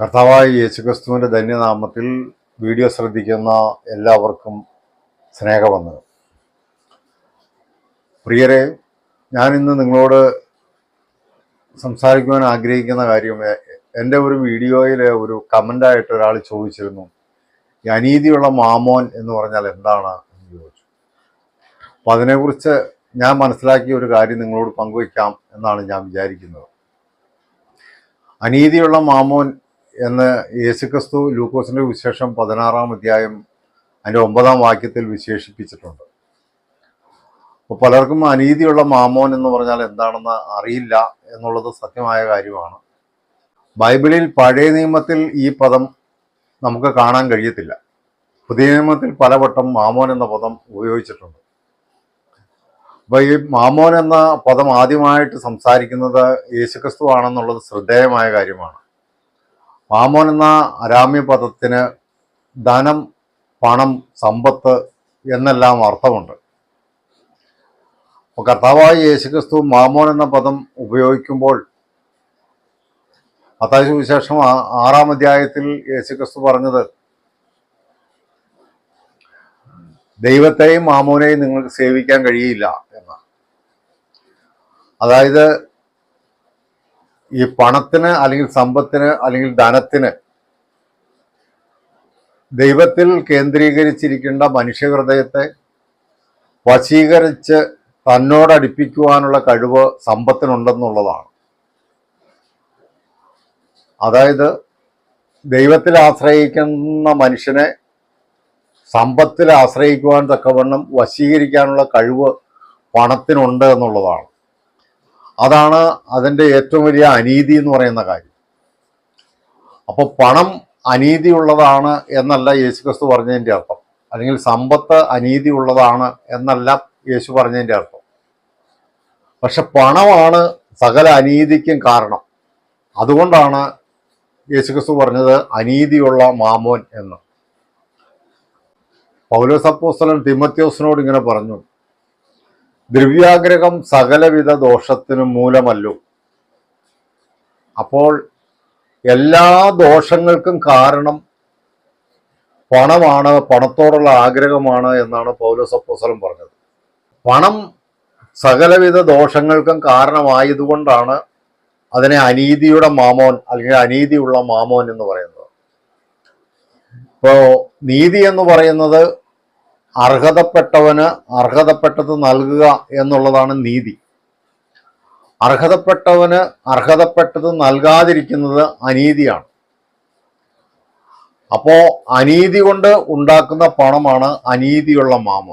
കർത്താവായ യേശുക്രിസ്തുവിന്റെ ധന്യനാമത്തിൽ വീഡിയോ ശ്രദ്ധിക്കുന്ന എല്ലാവർക്കും സ്നേഹവന്ദനം. പ്രിയരെ ഞാനിന്ന് നിങ്ങളോട് സംസാരിക്കുവാൻ ആഗ്രഹിക്കുന്ന കാര്യം എന്റെ ഒരു വീഡിയോയിൽ ഒരു കമന്റായിട്ട് ഒരാൾ ചോദിച്ചിരുന്നു ഈ അനീതിയുള്ള മാമോൻ എന്ന് പറഞ്ഞാൽ എന്താണ്? എന്ന് ചോദിച്ചു. അപ്പം അതിനെക്കുറിച്ച് ഞാൻ മനസ്സിലാക്കിയ ഒരു കാര്യം നിങ്ങളോട് പങ്കുവയ്ക്കാം എന്നാണ് ഞാൻ വിചാരിക്കുന്നത്. അനീതിയുള്ള മാമോൻ എന്ന് യേശുക്രിസ്തു ലൂക്കോസിന്റെ വിശേഷം പതിനാറാം അധ്യായം അതിന്റെ ഒമ്പതാം വാക്യത്തിൽ വിശേഷിപ്പിച്ചിട്ടുണ്ട്. അപ്പോൾ പലർക്കും അനീതിയുള്ള മാമോൻ എന്ന് പറഞ്ഞാൽ എന്താണെന്ന് അറിയില്ല എന്നുള്ളത് സത്യമായ കാര്യമാണ്. ബൈബിളിൽ പഴയ നിയമത്തിൽ ഈ പദം നമുക്ക് കാണാൻ കഴിയത്തില്ല. പുതിയ നിയമത്തിൽ പലവട്ടം മാമോൻ എന്ന പദം ഉപയോഗിച്ചിട്ടുണ്ട്. അപ്പോൾ ഈ മാമോൻ എന്ന പദം ആദ്യമായിട്ട് സംസാരിക്കുന്നത് യേശുക്രിസ്തു ആണെന്നുള്ളത് ശ്രദ്ധേയമായ കാര്യമാണ്. മാമോൻ എന്ന അരാമ്യ പദത്തിന് ധനം പണം സമ്പത്ത് എന്നെല്ലാം അർത്ഥമുണ്ട്. അപ്പോൾ കർത്താവായ യേശുക്രിസ്തു മാമോൻ എന്ന പദം ഉപയോഗിക്കുമ്പോൾ അത്താഴ്ച വിശേഷം ആറാം അധ്യായത്തിൽ യേശുക്രിസ്തു പറഞ്ഞത് ദൈവത്തെയും മാമോനെയും നിങ്ങൾക്ക് സേവിക്കാൻ കഴിയില്ല എന്നാണ്. അതായത് ഈ പണത്തിന് അല്ലെങ്കിൽ സമ്പത്തിന് അല്ലെങ്കിൽ ധനത്തിന് ദൈവത്തിൽ കേന്ദ്രീകരിച്ചിരിക്കേണ്ട മനുഷ്യഹൃദയത്തെ വശീകരിച്ച് തന്നോടടുപ്പിക്കുവാനുള്ള കഴിവ് സമ്പത്തിനുണ്ടെന്നുള്ളതാണ്. അതായത് ദൈവത്തിൽ ആശ്രയിക്കുന്ന മനുഷ്യനെ സമ്പത്തിൽ ആശ്രയിക്കുവാൻ തക്കവണ്ണം വശീകരിക്കാനുള്ള കഴിവ് പണത്തിനുണ്ട് എന്നുള്ളതാണ്. അതാണ് അതിന്റെ ഏറ്റവും വലിയ അനീതി എന്ന് പറയുന്ന കാര്യം. അപ്പോൾ പണം അനീതിയുള്ളതാണ് എന്നല്ല യേശു ക്രിസ്തു പറഞ്ഞതിന്റെ അർത്ഥം. അല്ലെങ്കിൽ സമ്പത്ത് അനീതിയുള്ളതാണ് എന്നല്ല യേശു പറഞ്ഞതിന്റെ അർത്ഥം. പക്ഷെ പണമാണ് സകല അനീതിക്കും കാരണം. അതുകൊണ്ടാണ് യേശുക്രിസ്തു പറഞ്ഞത് അനീതിയുള്ള മാമോൻ എന്ന്. പൗലോസപ്പോസ്തലൻ തിമത്യോസിനോട് ഇങ്ങനെ പറഞ്ഞു. ദ്രവ്യാഗ്രഹം സകലവിധ ദോഷത്തിനും മൂലമല്ലോ. അപ്പോൾ എല്ലാ ദോഷങ്ങൾക്കും കാരണം പണമാണ് പണത്തോടുള്ള ആഗ്രഹമാണ് എന്നാണ് പൗലോസ് അപ്പോസ്തലൻ പറഞ്ഞത്. പണം സകലവിധ ദോഷങ്ങൾക്കും കാരണമായതുകൊണ്ടാണ് അതിനെ അനീതിയുടെ മാമോൻ അല്ലെങ്കിൽ അനീതിയുള്ള മാമോൻ എന്ന് പറയുന്നത്. ഇപ്പോ നീതി എന്ന് പറയുന്നത് അർഹതപ്പെട്ടവന് അർഹതപ്പെട്ടത് നൽകുക എന്നുള്ളതാണ് നീതി. അർഹതപ്പെട്ടവന് അർഹതപ്പെട്ടത് നൽകാതിരിക്കുന്നത് അനീതിയാണ്. അപ്പോ അനീതി കൊണ്ട് ഉണ്ടാക്കുന്ന പണമാണ് അനീതിയുള്ള മാമ.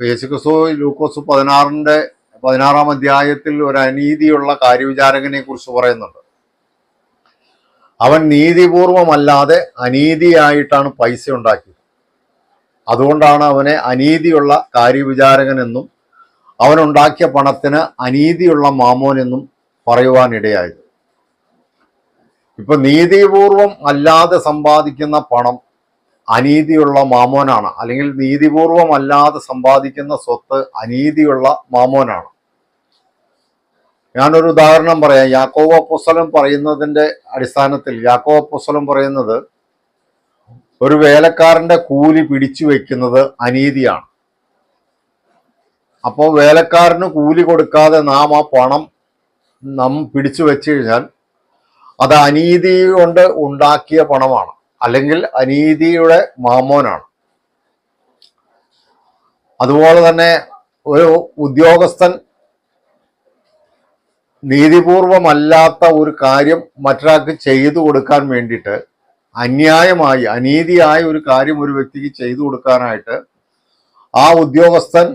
യേശുക്രിസ്തു ലൂക്കോസ് പതിനാറിന്റെ പതിനാറാം അധ്യായത്തിൽ ഒരു അനീതിയുള്ള കാര്യവിചാരകനെ കുറിച്ച് പറയുന്നുണ്ട്. അവൻ നീതിപൂർവമല്ലാതെ അനീതിയായിട്ടാണ് പൈസ ഉണ്ടാക്കിയത്. അതുകൊണ്ടാണ് അവനെ അനീതിയുള്ള കാര്യവിചാരകൻ എന്നും അവനുണ്ടാക്കിയ പണത്തിന് അനീതിയുള്ള മാമോൻ എന്നും പറയുവാനിടയായത്. ഇപ്പൊ നീതിപൂർവം അല്ലാതെ സമ്പാദിക്കുന്ന പണം അനീതിയുള്ള മാമോനാണ്. അല്ലെങ്കിൽ നീതിപൂർവം അല്ലാതെ സമ്പാദിക്കുന്ന സ്വത്ത് അനീതിയുള്ള മാമോനാണ്. ഞാനൊരു ഉദാഹരണം പറയാം. യാക്കോവ പുസ്തലം പറയുന്നതിന്റെ അടിസ്ഥാനത്തിൽ യാക്കോവ പുസ്തലം പറയുന്നത് ഒരു വേലക്കാരന്റെ കൂലി പിടിച്ചു വെക്കുന്നത് അനീതിയാണ്. അപ്പോൾ വേലക്കാരന് കൂലി കൊടുക്കാതെ നാം ആ പണം നാം പിടിച്ചു വെച്ചു കഴിഞ്ഞാൽ അത് അനീതി കൊണ്ട് ഉണ്ടാക്കിയ പണമാണ്. അല്ലെങ്കിൽ അനീതിയുടെ മാമോനാണ്. അതുപോലെ തന്നെ ഒരു ഉദ്യോഗസ്ഥൻ നീതിപൂർവമല്ലാത്ത ഒരു കാര്യം മറ്റൊരാൾക്ക് ചെയ്തു കൊടുക്കാൻ വേണ്ടിയിട്ട് അന്യായമായി അനീതിയായ ഒരു കാര്യം ഒരു വ്യക്തിക്ക് ചെയ്തു കൊടുക്കാനായിട്ട് ആ ഉദ്യോഗസ്ഥൻ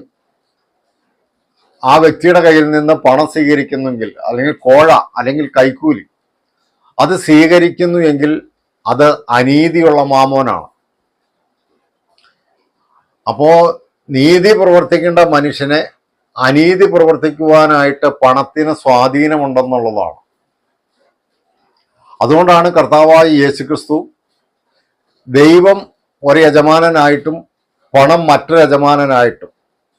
ആ വ്യക്തിയുടെ കയ്യിൽ നിന്ന് പണം സ്വീകരിക്കുന്നെങ്കിൽ അല്ലെങ്കിൽ കോഴ അല്ലെങ്കിൽ കൈക്കൂലി അത് സ്വീകരിക്കുന്നു എങ്കിൽ അത് അനീതിയുള്ള മാമോനാണ്. അപ്പോ നീതി പ്രവർത്തിക്കേണ്ട മനുഷ്യനെ അനീതി പ്രവർത്തിക്കുവാനായിട്ട് പണത്തിന് സ്വാധീനമുണ്ടെന്നുള്ളതാണ്. അതുകൊണ്ടാണ് കർത്താവായി യേശുക്രിസ്തു ദൈവം ഒരു യജമാനനായിട്ടും പണം മറ്റൊരു യജമാനനായിട്ടും.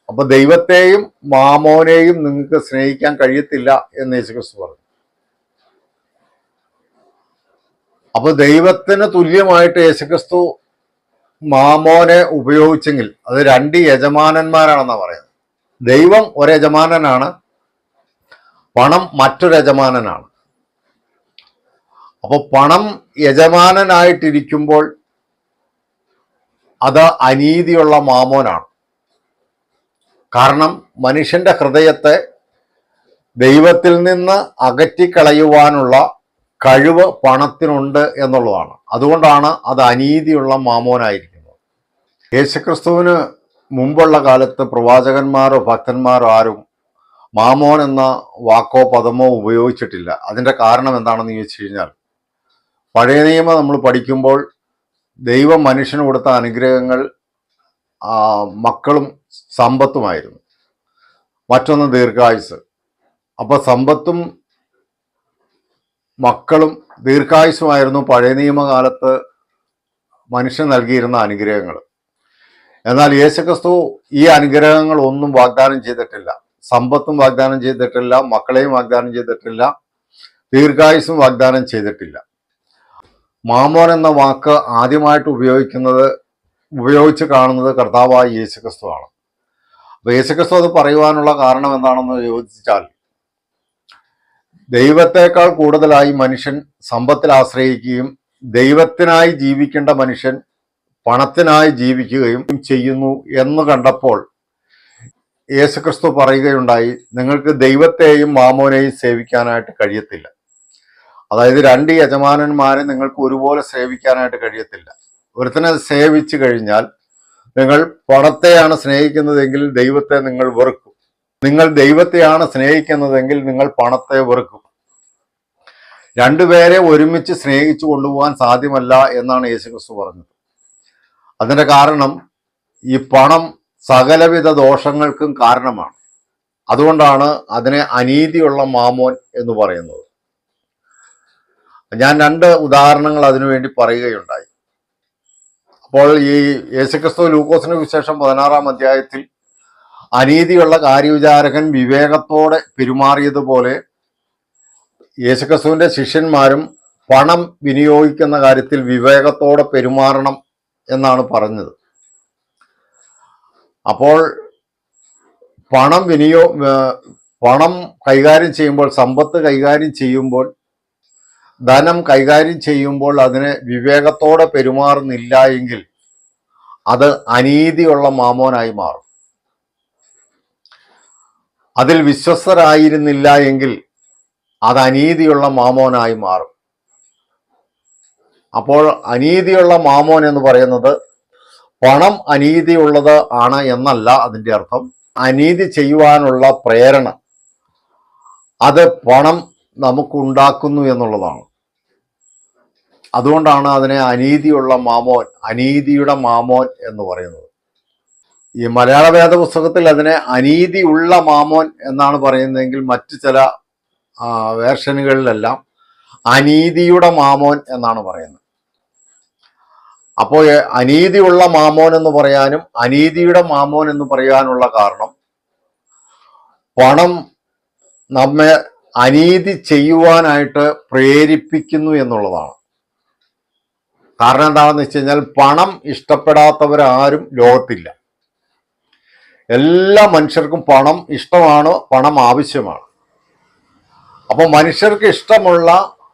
അപ്പൊ ദൈവത്തെയും മാമോനെയും നിങ്ങൾക്ക് സ്നേഹിക്കാൻ കഴിയത്തില്ല എന്ന് യേശുക്രിസ്തു പറഞ്ഞു. അപ്പൊ ദൈവത്തിന് തുല്യമായിട്ട് യേശുക്രിസ്തു മാമോനെ ഉപയോഗിച്ചെങ്കിൽ അത് രണ്ട് യജമാനന്മാരാണെന്നാണ് പറയുന്നത്. ദൈവം ഒരു യജമാനനാണ് പണം മറ്റൊരു യജമാനനാണ്. അപ്പൊ പണം യജമാനനായിട്ടിരിക്കുമ്പോൾ അത് അനീതിയുള്ള മാമോനാണ്. കാരണം മനുഷ്യന്റെ ഹൃദയത്തെ ദൈവത്തിൽ നിന്ന് അകറ്റിക്കളയുവാനുള്ള കഴിവ് പണത്തിനുണ്ട് എന്നുള്ളതാണ്. അതുകൊണ്ടാണ് അത് അനീതിയുള്ള മാമോനായിരിക്കുന്നത്. യേശുക്രിസ്തുവിന് മുമ്പുള്ള കാലത്ത് പ്രവാചകന്മാരോ ഭക്തന്മാരോ ആരും മാമോൻ എന്ന വാക്കോ പദമോ ഉപയോഗിച്ചിട്ടില്ല. അതിന്റെ കാരണം എന്താണെന്ന് ചോദിച്ചു കഴിഞ്ഞാൽ പഴയ നിയമം നമ്മൾ പഠിക്കുമ്പോൾ ദൈവം മനുഷ്യന് കൊടുത്ത അനുഗ്രഹങ്ങൾ മക്കളും സമ്പത്തുമായിരുന്നു. മറ്റൊന്ന് ദീർഘായുസ്. അപ്പോൾ സമ്പത്തും മക്കളും ദീർഘായുസുമായിരുന്നു പഴയ നിയമകാലത്ത് മനുഷ്യൻ നൽകിയിരുന്ന അനുഗ്രഹങ്ങൾ എന്നാൽ യേശുക്രിസ്തു ഈ അനുഗ്രഹങ്ങൾ ഒന്നും വാഗ്ദാനം ചെയ്തിട്ടില്ല. സമ്പത്തും വാഗ്ദാനം ചെയ്തിട്ടില്ല മക്കളെയും വാഗ്ദാനം ചെയ്തിട്ടില്ല ദീർഘായുസും വാഗ്ദാനം ചെയ്തിട്ടില്ല. മാമോൻ എന്ന വാക്ക് ആദ്യമായിട്ട് ഉപയോഗിക്കുന്നത് ഉപയോഗിച്ച് കാണുന്നത് കർത്താവായ യേശുക്രിസ്തുവാണ്. അപ്പൊ യേശുക്രിസ്തു അത് പറയുവാനുള്ള കാരണം എന്താണെന്ന് ചോദിച്ചാൽ ദൈവത്തെക്കാൾ കൂടുതലായി മനുഷ്യൻ സമ്പത്തിൽ ആശ്രയിക്കുകയും ദൈവത്തിനായി ജീവിക്കേണ്ട മനുഷ്യൻ പണത്തിനായി ജീവിക്കുകയും ചെയ്യുന്നു എന്ന് കണ്ടപ്പോൾ യേശുക്രിസ്തു പറയുകയുണ്ടായി നിങ്ങൾക്ക് ദൈവത്തെയും മാമോനെയും സേവിക്കാനായിട്ട് കഴിയത്തില്ല. അതായത് രണ്ട് യജമാനന്മാരെ നിങ്ങൾക്ക് ഒരുപോലെ സേവിക്കാനായിട്ട് കഴിയത്തില്ല. ഒരുത്തനെ സേവിച്ചു കഴിഞ്ഞാൽ നിങ്ങൾ പണത്തെയാണ് സ്നേഹിക്കുന്നതെങ്കിൽ ദൈവത്തെ നിങ്ങൾ വെറുക്കും. നിങ്ങൾ ദൈവത്തെയാണ് സ്നേഹിക്കുന്നതെങ്കിൽ നിങ്ങൾ പണത്തെ വെറുക്കും. രണ്ടുപേരെ ഒരുമിച്ച് സ്നേഹിച്ചു കൊണ്ടുപോകാൻ സാധ്യമല്ല എന്നാണ് യേശുക്രിസ്തു പറഞ്ഞത്. അതിന്റെ കാരണം ഈ പണം സകലവിധ ദോഷങ്ങൾക്കും കാരണമാണ്. അതുകൊണ്ടാണ് അതിനെ അനീതിയുള്ള മാമോൻ എന്ന് പറയുന്നത്. ഞാൻ രണ്ട് ഉദാഹരണങ്ങൾ അതിനുവേണ്ടി പറയുകയുണ്ടായി. അപ്പോൾ ഈ യേശുക്രിസ്തു ലൂക്കോസിന് വിശേഷം പതിനാറാം അധ്യായത്തിൽ അനീതിയുള്ള കാര്യവിചാരകൻ വിവേകത്തോടെ പെരുമാറിയതുപോലെ യേശുക്രിസ്തുവിന്റെ ശിഷ്യന്മാരും പണം വിനിയോഗിക്കുന്ന കാര്യത്തിൽ വിവേകത്തോടെ പെരുമാറണം എന്നാണ് പറഞ്ഞത്. അപ്പോൾ പണം വിനിയോ പണം കൈകാര്യം ചെയ്യുമ്പോൾ സമ്പത്ത് കൈകാര്യം ചെയ്യുമ്പോൾ ധനം കൈകാര്യം ചെയ്യുമ്പോൾ അതിന് വിവേകത്തോടെ പെരുമാറുന്നില്ല എങ്കിൽ അത് അനീതിയുള്ള മാമോനായി മാറും. അതിൽ വിശ്വസ്തരായിരുന്നില്ല എങ്കിൽ അത് അനീതിയുള്ള മാമോനായി മാറും. അപ്പോൾ അനീതിയുള്ള മാമോൻ എന്ന് പറയുന്നത് പണം അനീതിയുള്ളത് ആണ് എന്നല്ല അതിന്റെ അർത്ഥം. അനീതി ചെയ്യുവാനുള്ള പ്രേരണ അത് പണം നമുക്കുണ്ടാക്കുന്നു എന്നുള്ളതാണ്. അതുകൊണ്ടാണ് അതിനെ അനീതിയുള്ള മാമോൻ അനീതിയുടെ മാമോൻ എന്ന് പറയുന്നത്. ഈ മലയാള വേദ പുസ്തകത്തിൽ അതിനെ അനീതിയുള്ള മാമോൻ എന്നാണ് പറയുന്നതെങ്കിൽ മറ്റു ചില വേർഷനുകളിലെല്ലാം അനീതിയുടെ മാമോൻ എന്നാണ് പറയുന്നത്. അപ്പോൾ അനീതിയുള്ള മാമോൻ എന്ന് പറയാനും അനീതിയുടെ മാമോൻ എന്ന് പറയാനുള്ള കാരണം പണം നമ്മെ അനീതി ചെയ്യുവാനായിട്ട് പ്രേരിപ്പിക്കുന്നു എന്നുള്ളതാണ്. കാരണം എന്താണെന്ന് വെച്ച് കഴിഞ്ഞാൽ പണം ഇഷ്ടപ്പെടാത്തവരാരും ലോകത്തില്ല. എല്ലാ മനുഷ്യർക്കും പണം ഇഷ്ടമാണ് പണം ആവശ്യമാണ്. അപ്പോൾ മനുഷ്യർക്ക് ഇഷ്ടമുള്ള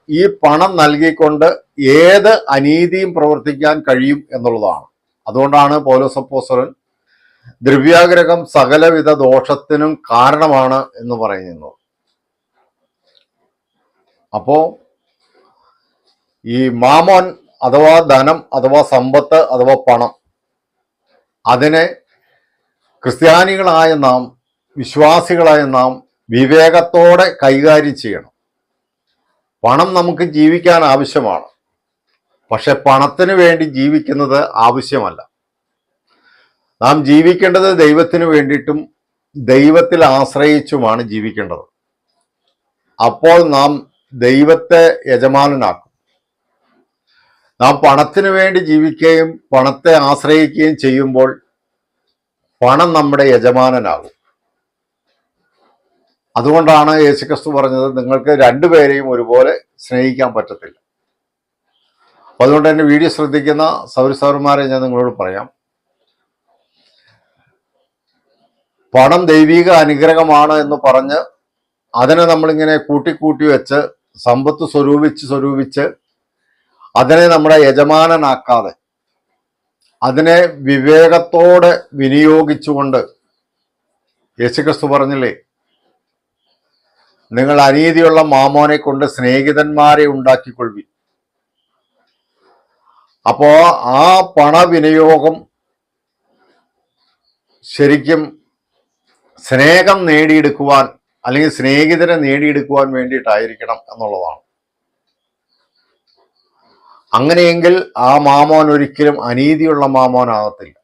ഈ പണം നൽകിക്കൊണ്ട് ഏത് അനീതിയും പ്രവർത്തിക്കാൻ കഴിയും എന്നുള്ളതാണ്. അതുകൊണ്ടാണ് പൗലോസപ്പോസറൻ ദ്രവ്യാഗ്രഹം സകലവിധ ദോഷത്തിനും കാരണമാണ് എന്ന് പറയുന്നത്. അപ്പോ ഈ മാമോൻ അഥവാ ധനം അഥവാ സമ്പത്ത് അഥവാ പണം. അതിനെ ക്രിസ്ത്യാനികളായ നാം വിശ്വാസികളായ നാം വിവേകത്തോടെ കൈകാര്യം ചെയ്യണം. പണം നമുക്ക് ജീവിക്കാൻ ആവശ്യമാണ്. പക്ഷെ പണത്തിന് വേണ്ടി ജീവിക്കുന്നത് ആവശ്യമല്ല. നാം ജീവിക്കേണ്ടത് ദൈവത്തിന് വേണ്ടിയിട്ടും ദൈവത്തിൽ ആശ്രയിച്ചുമാണ് ജീവിക്കേണ്ടത്. അപ്പോൾ നാം ദൈവത്തെ യജമാനനാക്കും. നാം പണത്തിന് വേണ്ടി ജീവിക്കുകയും പണത്തെ ആശ്രയിക്കുകയും ചെയ്യുമ്പോൾ പണം നമ്മുടെ യജമാനനാകും. അതുകൊണ്ടാണ് യേശുക്രിസ്തു പറഞ്ഞത് നിങ്ങൾക്ക് രണ്ടുപേരെയും ഒരുപോലെ സ്നേഹിക്കാൻ പറ്റത്തില്ല. അതുകൊണ്ട് തന്നെ വീഡിയോ ശ്രദ്ധിക്കുന്ന സൗരസൗരന്മാരെ ഞാൻ നിങ്ങളോട് പറയാം. പണം ദൈവിക അനുഗ്രഹമാണ് എന്ന് പറഞ്ഞ് അതിനെ നമ്മളിങ്ങനെ കൂട്ടിക്കൂട്ടി വെച്ച് സമ്പത്ത് സ്വരൂപിച്ച് സ്വരൂപിച്ച് അതിനെ നമ്മുടെ യജമാനനാക്കാതെ അതിനെ വിവേകത്തോടെ വിനിയോഗിച്ചുകൊണ്ട് യേശുക്രിസ്തു പറഞ്ഞില്ലേ നിങ്ങൾ അനീതിയുള്ള മാമോനെ കൊണ്ട് സ്നേഹിതന്മാരെ ഉണ്ടാക്കിക്കൊള്ളി അപ്പോ ആ പണവിനിയോഗം ശരിക്കും സ്നേഹം നേടിയെടുക്കുവാൻ അല്ലെങ്കിൽ സ്നേഹിതരെ നേടിയെടുക്കുവാൻ വേണ്ടിയിട്ടായിരിക്കണം എന്നുള്ളതാണ്. അങ്ങനെയെങ്കിൽ ആ മാമോൻ ഒരിക്കലും അനീതിയുള്ള മാമോൻ മാമോനാകത്തില്ല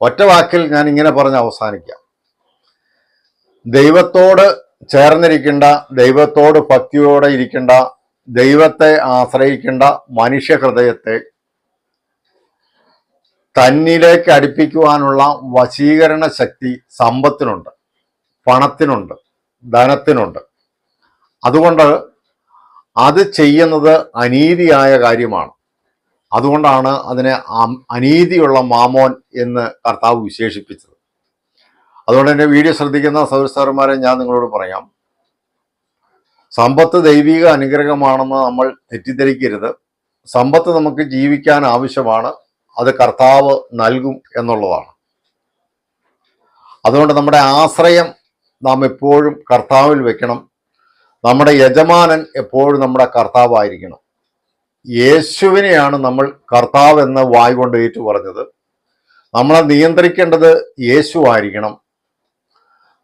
ഒറ്റ വാക്കിൽ ഞാൻ ഇങ്ങനെ പറഞ്ഞ് അവസാനിക്കാം. ദൈവത്തോട് ചേർന്നിരിക്കേണ്ട ദൈവത്തോട് ഭക്തിയോടെ ഇരിക്കേണ്ട ദൈവത്തെ ആശ്രയിക്കേണ്ട മനുഷ്യ ഹൃദയത്തെ തന്നിലേക്ക് അടുപ്പിക്കുവാനുള്ള വശീകരണ ശക്തി സമ്പത്തിനുണ്ട് പണത്തിനുണ്ട് ധനത്തിനുണ്ട്. അതുകൊണ്ട് അത് ചെയ്യുന്നത് അനീതിയായ കാര്യമാണ്. അതുകൊണ്ടാണ് അതിനെ അനീതിയുള്ള മാമോൻ എന്ന് കർത്താവ് വിശേഷിപ്പിച്ചത്. അതുകൊണ്ട് എന്റെ വീഡിയോ ശ്രദ്ധിക്കുന്ന സൗരസ്ഥാരന്മാരെ ഞാൻ നിങ്ങളോട് പറയാം. സമ്പത്ത് ദൈവിക അനുഗ്രഹമാണെന്ന് നമ്മൾ തെറ്റിദ്ധരിക്കരുത്. സമ്പത്ത് നമുക്ക് ജീവിക്കാൻ ആവശ്യമാണ്. അത് കർത്താവ് നൽകും എന്നുള്ളതാണ്. അതുകൊണ്ട് നമ്മുടെ ആശ്രയം നാം എപ്പോഴും കർത്താവിൽ വെക്കണം. നമ്മുടെ യജമാനൻ എപ്പോഴും നമ്മുടെ കർത്താവായിരിക്കണം. യേശുവിനെയാണ് നമ്മൾ കർത്താവ് എന്ന് വായ് കൊണ്ട് ഏറ്റു പറഞ്ഞത് നമ്മളെ നിയന്ത്രിക്കേണ്ടത് യേശു ആയിരിക്കണം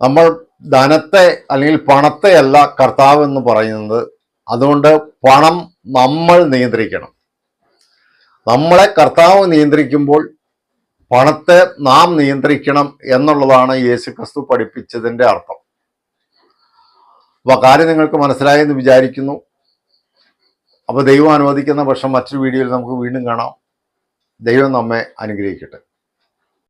നമ്മൾ ധനത്തെ അല്ലെങ്കിൽ പണത്തെ അല്ല കർത്താവ് എന്ന് പറയുന്നത്. അതുകൊണ്ട് പണം നമ്മൾ നിയന്ത്രിക്കണം. നമ്മളെ കർത്താവ് നിയന്ത്രിക്കുമ്പോൾ പണത്തെ നാം നിയന്ത്രിക്കണം എന്നുള്ളതാണ് യേശു ക്രിസ്തു പഠിപ്പിച്ചതിന്റെ അർത്ഥം. അപ്പൊ ആ കാര്യം നിങ്ങൾക്ക് മനസ്സിലായെന്ന് വിചാരിക്കുന്നു. അപ്പോൾ ദൈവം അനുവദിക്കുന്ന പക്ഷം മറ്റൊരു വീഡിയോയിൽ നമുക്ക് വീണ്ടും കാണാം. ദൈവം നമ്മെ അനുഗ്രഹിക്കട്ടെ.